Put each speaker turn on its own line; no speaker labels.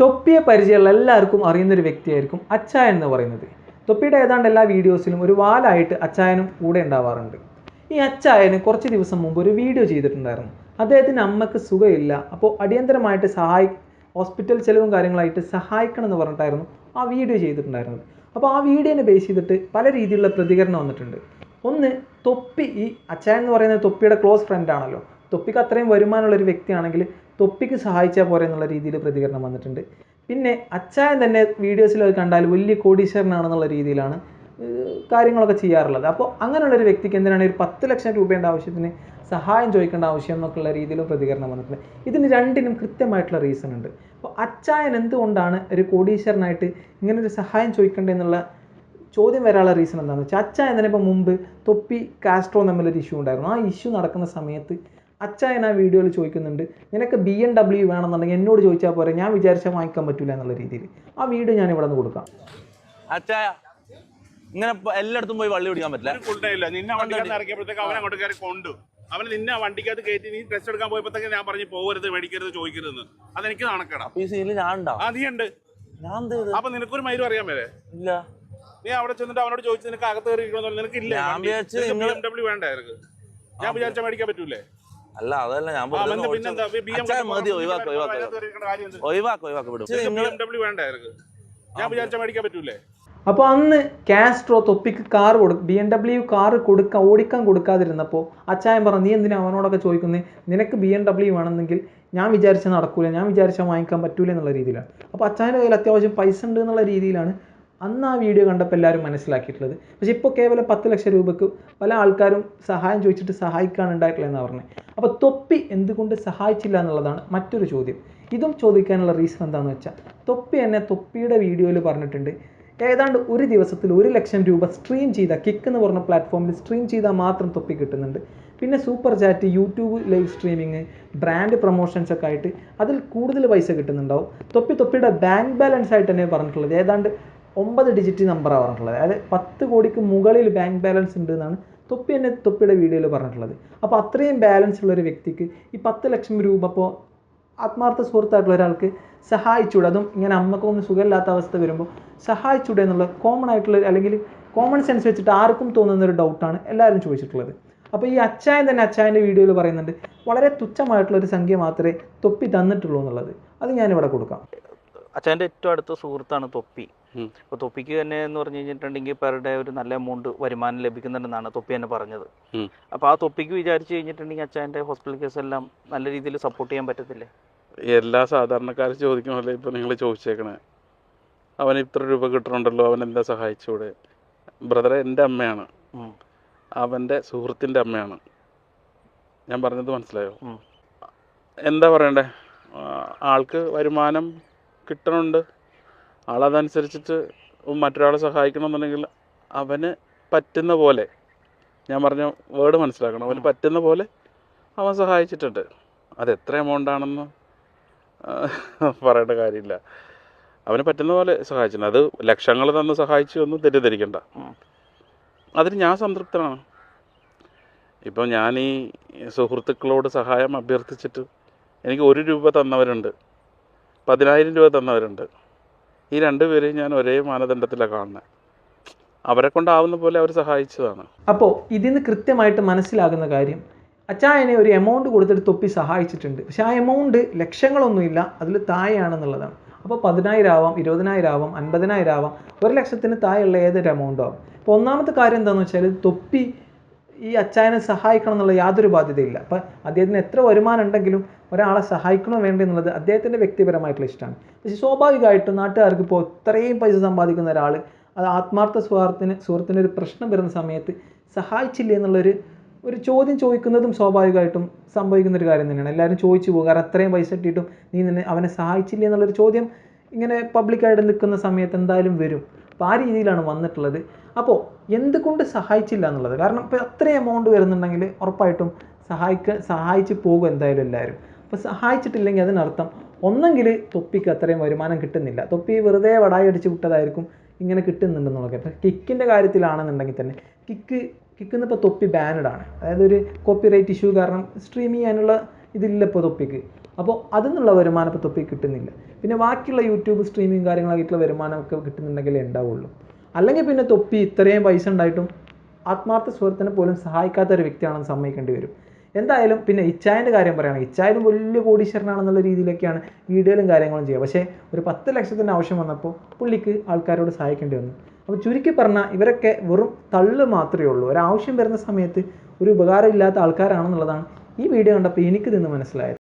തൊപ്പിയെ പരിചയമുള്ള എല്ലാവർക്കും അറിയുന്നൊരു വ്യക്തിയായിരിക്കും അച്ചായൻ എന്ന് പറയുന്നത്. തൊപ്പിയുടെ ഏതാണ്ട് എല്ലാ വീഡിയോസിലും ഒരു വാലായിട്ട് അച്ചായനും കൂടെ ഉണ്ടാവാറുണ്ട്. ഈ അച്ചായന് കുറച്ച് ദിവസം മുമ്പ് ഒരു വീഡിയോ ചെയ്തിട്ടുണ്ടായിരുന്നു. അദ്ദേഹത്തിന് അമ്മയ്ക്ക് സുഖമില്ല അപ്പോൾ അടിയന്തരമായിട്ട് സഹായി ഹോസ്പിറ്റൽ ചിലവും കാര്യങ്ങളായിട്ട് സഹായിക്കണം എന്ന് പറഞ്ഞിട്ടായിരുന്നു ആ വീഡിയോ ചെയ്തിട്ടുണ്ടായിരുന്നത്. അപ്പോൾ ആ വീഡിയോനെ ബേസ് ചെയ്തിട്ട് പല രീതിയിലുള്ള പ്രതികരണം വന്നിട്ടുണ്ട്. ഒന്ന് തൊപ്പി ഈ അച്ചായൻ എന്ന് പറയുന്നത് തൊപ്പിയുടെ ക്ലോസ് ഫ്രണ്ട് ആണല്ലോ. തൊപ്പിക്ക് അത്രയും വരുമാനമുള്ള ഒരു വ്യക്തിയാണെങ്കിൽ തൊപ്പിക്ക് സഹായിച്ചാൽ പോരെ എന്നുള്ള രീതിയിൽ പ്രതികരണം വന്നിട്ടുണ്ട്. പിന്നെ അച്ചായൻ തന്നെ വീഡിയോസിൽ കണ്ടാൽ വലിയ കോടീശ്വരനാണെന്നുള്ള രീതിയിലാണ് കാര്യങ്ങളൊക്കെ ചെയ്യാറുള്ളത്. അപ്പോൾ അങ്ങനെയുള്ളൊരു വ്യക്തിക്ക് എന്തിനാണ് ഒരു പത്ത് ലക്ഷം രൂപയുടെ ആവശ്യത്തിന് സഹായം ചോദിക്കേണ്ട ആവശ്യം എന്നൊക്കെയുള്ള രീതിയിലും പ്രതികരണം വന്നിട്ടുണ്ട്. ഇതിന് രണ്ടിനും കൃത്യമായിട്ടുള്ള റീസൺ ഉണ്ട്. അപ്പോൾ അച്ചായൻ എന്തുകൊണ്ടാണ് ഒരു കോടീശ്വരനായിട്ട് ഇങ്ങനെ ഒരു സഹായം ചോദിക്കേണ്ടതെന്നുള്ള ചോദ്യം വരാനുള്ള റീസൺ എന്താണെന്ന് വെച്ചാൽ അച്ചായൻ തന്നെ ഇപ്പോൾ മുമ്പ് തൊപ്പി കാസ്ട്രോ തമ്മിലൊരു ഇഷ്യൂ ഉണ്ടായിരുന്നു. ആ ഇഷ്യൂ നടക്കുന്ന സമയത്ത് അച്ചായൻ ആ വീഡിയോയിൽ ചോദിക്കുന്നുണ്ട് നിനക്ക് ബി എം ഡബ്ല്യു വേണമെന്നുണ്ടെങ്കിൽ എന്നോട് ചോദിച്ചാൽ പോരെ? ഞാൻ വിചാരിച്ചാൽ വാങ്ങിക്കാൻ പറ്റില്ല എന്നുള്ള രീതിയിൽ ആ വീഡിയോ ഞാൻ ഇവിടെ നിന്ന് കൊടുക്കാം.
അച്ഛാ ഇങ്ങനെ എല്ലായിടത്തും പോയി വള്ളി പിടിക്കാൻ പറ്റില്ല.
ഇല്ല നിന്നെ വണ്ടിക്കകത്ത് ഇറക്കിയപ്പോഴത്തേക്ക് അവൻ അങ്ങോട്ട് കയറി കൊണ്ടു. അവന് നിന്നെ വണ്ടിക്കകത്ത് കയറ്റി നീ ടെസ്റ്റ് എടുക്കാൻ പോയപ്പോഴത്തേക്ക് ഞാൻ പറഞ്ഞു പോകരുത് മേടിക്കരുത് ചോദിക്കരുതെന്ന്. അതെനിക്ക് നാണക്കേടാ.
അപ്പൊ ഈ സീനിൽ ഞാൻ ഉണ്ടാവും
ആ നീ ഉണ്ട്.
ഞാൻ എന്ത് ചെയ്ത്?
അപ്പൊ നിനക്കൊരു മൈരും അറിയാൻ മേലെ?
ഇല്ല.
നീ അവിടെ ചെന്നിട്ട് അവനോട് ചോദിച്ചു നിനക്ക് അകത്ത് കയറി നിനക്കില്ല. നിനക്ക് ഇല്ല
ഞാൻ വിചാരിച്ചു
വേണ്ട ഞാൻ വിചാരിച്ചാൽ മേടിക്കാൻ പറ്റൂലേ?
അല്ല അതല്ല ഞാൻ അപ്പൊ മതി ഒഴിവാക്ക് ഒഴിവാക്ക്. ഒഴിവാക്ക് ഒഴിവാക്ക്. വിടും.
ഞാൻ വിചാരിച്ചാൽ മേടിക്കാൻ പറ്റൂലേ?
അപ്പോൾ അന്ന് കാസ്ട്രോ തൊപ്പിക്ക് കാർ കൊടുക്കും ബി എം ഡബ്ല്യു കാർ കൊടുക്കാൻ ഓടിക്കാൻ കൊടുക്കാതിരുന്നപ്പോൾ അച്ചായൻ പറഞ്ഞു നീ എന്തിനാ അവനോടൊക്കെ ചോദിക്കുന്നത് നിനക്ക് ബി എം ഡബ്ല്യു വേണമെന്നെങ്കിൽ ഞാൻ വിചാരിച്ച നടക്കൂല ഞാൻ വിചാരിച്ചാൽ വാങ്ങിക്കാൻ പറ്റൂല എന്നുള്ള രീതിയിലാണ്. അപ്പോൾ അച്ചായന്റെ കയ്യിൽ അത്യാവശ്യം പൈസ ഉണ്ട് എന്നുള്ള രീതിയിലാണ് അന്ന് ആ വീഡിയോ കണ്ടപ്പോൾ എല്ലാവരും മനസ്സിലാക്കിയിട്ടുള്ളത്. പക്ഷേ ഇപ്പോൾ കേവലം പത്ത് ലക്ഷം രൂപയ്ക്ക് പല ആൾക്കാരും സഹായം ചോദിച്ചിട്ട് സഹായിക്കാണ് ഉണ്ടായിട്ടുള്ളതെന്നാണ് പറഞ്ഞത് അപ്പോൾ തൊപ്പി എന്തുകൊണ്ട് സഹായിച്ചില്ല എന്നുള്ളതാണ് മറ്റൊരു ചോദ്യം. ഇതും ചോദിക്കാനുള്ള റീസൺ എന്താണെന്ന് വെച്ചാൽ തൊപ്പി എന്നെ തൊപ്പിയുടെ വീഡിയോയിൽ പറഞ്ഞിട്ടുണ്ട്. ഏതാണ്ട് ഒരു ദിവസത്തിൽ ഒരു ലക്ഷം രൂപ സ്ട്രീം ചെയ്ത കിക്ക് എന്ന് പറഞ്ഞ പ്ലാറ്റ്ഫോമിൽ സ്ട്രീം ചെയ്താൽ മാത്രം തൊപ്പി കിട്ടുന്നുണ്ട്. പിന്നെ super chat YouTube live streaming brand promotions ഒക്കെ ആയിട്ട് അതിൽ കൂടുതൽ പൈസ കിട്ടുന്നുണ്ടാവും. തൊപ്പി തൊപ്പിയുടെ ബാങ്ക് ബാലൻസ് ആയിട്ട് തന്നെ പറഞ്ഞിട്ടുള്ളത്. ഏതാണ്ട് ഒമ്പത് ഡിജിറ്റ് നമ്പറാണ് പറഞ്ഞിട്ടുള്ളത് അതായത് പത്ത് കോടിക്ക് മുകളിൽ ബാങ്ക് ബാലൻസ് ഉണ്ട് എന്നാണ് തൊപ്പി എന്നെ തൊപ്പിയുടെ വീഡിയോയിൽ പറഞ്ഞിട്ടുള്ളത്. അപ്പോൾ അത്രയും ബാലൻസ് ഉള്ള ഒരു വ്യക്തിക്ക് ഈ പത്ത് ലക്ഷം രൂപ ഇപ്പോൾ ആത്മാർത്ഥ സുഹൃത്തായിട്ടുള്ള ഒരാൾക്ക് സഹായിച്ചൂടെ? അതും ഇങ്ങനെ അമ്മക്കൊന്നും സുഖമില്ലാത്ത അവസ്ഥ വരുമ്പോൾ സഹായിച്ചൂടെ എന്നുള്ള കോമൺ ആയിട്ടുള്ള അല്ലെങ്കിൽ കോമൺ സെൻസ് വെച്ചിട്ട് ആർക്കും തോന്നുന്ന ഒരു ഡൗട്ടാണ് എല്ലാവരും ചോദിച്ചിട്ടുള്ളത്. അപ്പോൾ ഈ അച്ചായൻ തന്നെ അച്ചായന്റെ വീഡിയോയിൽ പറയുന്നുണ്ട് വളരെ തുച്ഛമായിട്ടുള്ള ഒരു സംഖ്യ മാത്രമേ തൊപ്പി തന്നിട്ടുള്ളൂ എന്നുള്ളത്. അത് ഞാനിവിടെ കൊടുക്കാം.
അച്ഛന്റെ ഏറ്റവും അടുത്ത സുഹൃത്താണ് തൊപ്പി. അപ്പോൾ തൊപ്പിക്ക് തന്നെ എന്ന് പറഞ്ഞു കഴിഞ്ഞിട്ടുണ്ടെങ്കിൽ പെർ ഡേ ഒരു നല്ല എമൗണ്ട് വരുമാനം ലഭിക്കുന്നുണ്ടെന്നാണ് തൊപ്പി തന്നെ പറഞ്ഞത്. അപ്പോൾ ആ തൊപ്പിക്ക് വിചാരിച്ചു കഴിഞ്ഞിട്ടുണ്ടെങ്കിൽ അച്ഛന്റെ ഹോസ്പിറ്റൽ കേസ് എല്ലാം നല്ല രീതിയിൽ സപ്പോർട്ട് ചെയ്യാൻ പറ്റത്തില്ലേ?
എല്ലാ സാധാരണക്കാരും ചോദിക്കണമല്ലോ ഇപ്പോൾ നിങ്ങൾ ചോദിച്ചേക്കണേ. അവന് ഇത്ര രൂപ കിട്ടണുണ്ടല്ലോ അവൻ എന്താ സഹായിച്ചൂടെ? ബ്രദറെ എന്റെ അമ്മയാണ്.
അവന്റെ
അവന്റെ സുഹൃത്തിന്റെ അമ്മയാണ്. ഞാൻ പറഞ്ഞത് മനസ്സിലായോ? എന്താ പറയണ്ടേ? ആൾക്ക് വരുമാനം കിട്ടണുണ്ട്. ആളതനുസരിച്ചിട്ട് മറ്റൊരാളെ സഹായിക്കണമെന്നുണ്ടെങ്കിൽ അവന് പറ്റുന്ന പോലെ ഞാൻ പറഞ്ഞ വേർഡ് മനസ്സിലാക്കണം. അവന് പറ്റുന്ന പോലെ അവൻ സഹായിച്ചിട്ടുണ്ട്. അത് എത്ര എമൗണ്ട് ആണെന്ന് പറയേണ്ട കാര്യമില്ല. അവന് പറ്റുന്ന പോലെ സഹായിച്ചിട്ടുണ്ട്. അത് ലക്ഷങ്ങൾ തന്ന് സഹായിച്ചു ഒന്നും തെറ്റിദ്ധരിക്കണ്ട. അതിന് ഞാൻ സംതൃപ്തനാണ്. ഇപ്പം ഞാൻ ഈ സുഹൃത്തുക്കളോട് സഹായം അഭ്യർത്ഥിച്ചിട്ട് എനിക്ക് ഒരു രൂപ തന്നവരുണ്ട്. പതിനായിരം രൂപ തന്നവരുണ്ട്. ഈ രണ്ട് പേരെയും ഞാൻ ഒരേ മാനദണ്ഡത്തിലാണ് കാണുന്നത് അവരെ കൊണ്ടാവുന്ന പോലെ അവർ സഹായിച്ചതാണ്.
അപ്പോൾ ഇതിന് കൃത്യമായിട്ട് മനസ്സിലാകുന്ന കാര്യം അച്ചായനെ ഒരു എമൗണ്ട് കൊടുത്തിട്ട് തൊപ്പി സഹായിച്ചിട്ടുണ്ട്. പക്ഷെ ആ എമൗണ്ട് ലക്ഷങ്ങളൊന്നുമില്ല അതിൽ താഴെയാണെന്നുള്ളതാണ്. അപ്പോൾ പതിനായിരം ആവാം ഇരുപതിനായിരം ആവാം അൻപതിനായിരം ആവാം ഒരു ലക്ഷത്തിന് താഴെയുള്ള ഏതൊരു എമൗണ്ടും ആവാം? ഒന്നാമത്തെ കാര്യം എന്താണെന്ന് വെച്ചാൽ തൊപ്പി ഈ അച്ചായനെ സഹായിക്കണം എന്നുള്ള യാതൊരു ബാധ്യതയില്ല. അപ്പം അദ്ദേഹത്തിന് എത്ര വരുമാനം ഉണ്ടെങ്കിലും ഒരാളെ സഹായിക്കണോ വേണ്ട എന്നുള്ളത് അദ്ദേഹത്തിന്റെ വ്യക്തിപരമായിട്ടുള്ള ഇഷ്ടമാണ്. പക്ഷേ സ്വാഭാവികമായിട്ടും നാട്ടുകാർക്ക് ഇപ്പോൾ ഇത്രയും പൈസ സമ്പാദിക്കുന്ന ഒരാൾ അത് ആത്മാർത്ഥ സുഹൃത്തിന് സുഹൃത്തിന് ഒരു പ്രശ്നം വരുന്ന സമയത്ത് സഹായിച്ചില്ല എന്നുള്ളൊരു ഒരു ചോദ്യം ചോദിക്കുന്നതും സ്വാഭാവികമായിട്ടും സംഭവിക്കുന്ന ഒരു കാര്യം തന്നെയാണ്. എല്ലാവരും ചോദിച്ചു പോകും കാരണം അത്രയും പൈസ ഇട്ടിട്ടും നീ നിന്നെ അവനെ സഹായിച്ചില്ല? എന്നുള്ളൊരു ചോദ്യം ഇങ്ങനെ പബ്ലിക്കായിട്ട് നിൽക്കുന്ന സമയത്ത് എന്തായാലും വരും. അപ്പോൾ ആ രീതിയിലാണ് വന്നിട്ടുള്ളത്. അപ്പോൾ എന്തുകൊണ്ട് സഹായിച്ചില്ല എന്നുള്ളത്? കാരണം ഇപ്പോൾ അത്രയും എമൗണ്ട് വരുന്നുണ്ടെങ്കിൽ ഉറപ്പായിട്ടും സഹായിക്ക സഹായിച്ച് പോകും എന്തായാലും എല്ലാവരും. അപ്പോൾ സഹായിച്ചിട്ടില്ലെങ്കിൽ അതിനർത്ഥം ഒന്നെങ്കിൽ തൊപ്പിക്ക് അത്രയും വരുമാനം കിട്ടുന്നില്ല. തൊപ്പി വെറുതെ വടായി അടിച്ച് വിട്ടതായിരിക്കും ഇങ്ങനെ കിട്ടുന്നുണ്ടെന്നുള്ളത്. അപ്പോൾ കിക്കിന്റെ കാര്യത്തിലാണെന്നുണ്ടെങ്കിൽ തന്നെ കിക്ക് കിക്കുന്ന ഇപ്പോൾ തൊപ്പി ബാനഡ് ആണ്. അതായത് ഒരു കോപ്പി റൈറ്റ് ഇഷ്യൂ കാരണം സ്ട്രീം ചെയ്യാനുള്ള ഇതില്ല ഇപ്പോൾ തൊപ്പിക്ക്. അപ്പോൾ അതിൽ നിന്നുള്ള വരുമാനം ഇപ്പോൾ തൊപ്പി കിട്ടുന്നില്ല. പിന്നെ ബാക്കിയുള്ള യൂട്യൂബ് സ്ട്രീമിങ് കാര്യങ്ങളായിട്ടുള്ള വരുമാനമൊക്കെ കിട്ടുന്നുണ്ടെങ്കിലേ ഉണ്ടാവുള്ളൂ. അല്ലെങ്കിൽ പിന്നെ തൊപ്പി ഇത്രയും പൈസ ഉണ്ടായിട്ടും ആത്മാർത്ഥ സുഹൃത്തിനെ പോലും സഹായിക്കാത്ത ഒരു വ്യക്തിയാണെന്ന് സമ്മതിക്കേണ്ടി വരും. എന്തായാലും പിന്നെ ഇച്ചായന്റെ കാര്യം പറയുകയാണെങ്കിൽ ഇച്ചായാലും വലിയ കോടീശ്വരനാണെന്നുള്ള രീതിയിലൊക്കെയാണ് വീഡിയോയിലും കാര്യങ്ങളും ചെയ്യുക. പക്ഷേ ഒരു പത്ത് ലക്ഷത്തിന്റെ ആവശ്യം വന്നപ്പോൾ പുള്ളിക്ക് ആൾക്കാരോട് സഹായിക്കേണ്ടി വന്നു. അപ്പോൾ ചുരുക്കി പറഞ്ഞാൽ ഇവരൊക്കെ വെറും തള്ളു മാത്രമേ ഉള്ളൂ. ഒരാവശ്യം വരുന്ന സമയത്ത് ഒരു ഉപകാരമില്ലാത്ത ആൾക്കാരാണെന്നുള്ളതാണ് ഈ വീഡിയോ കണ്ടപ്പോൾ എനിക്ക് നിന്ന് മനസ്സിലായത്.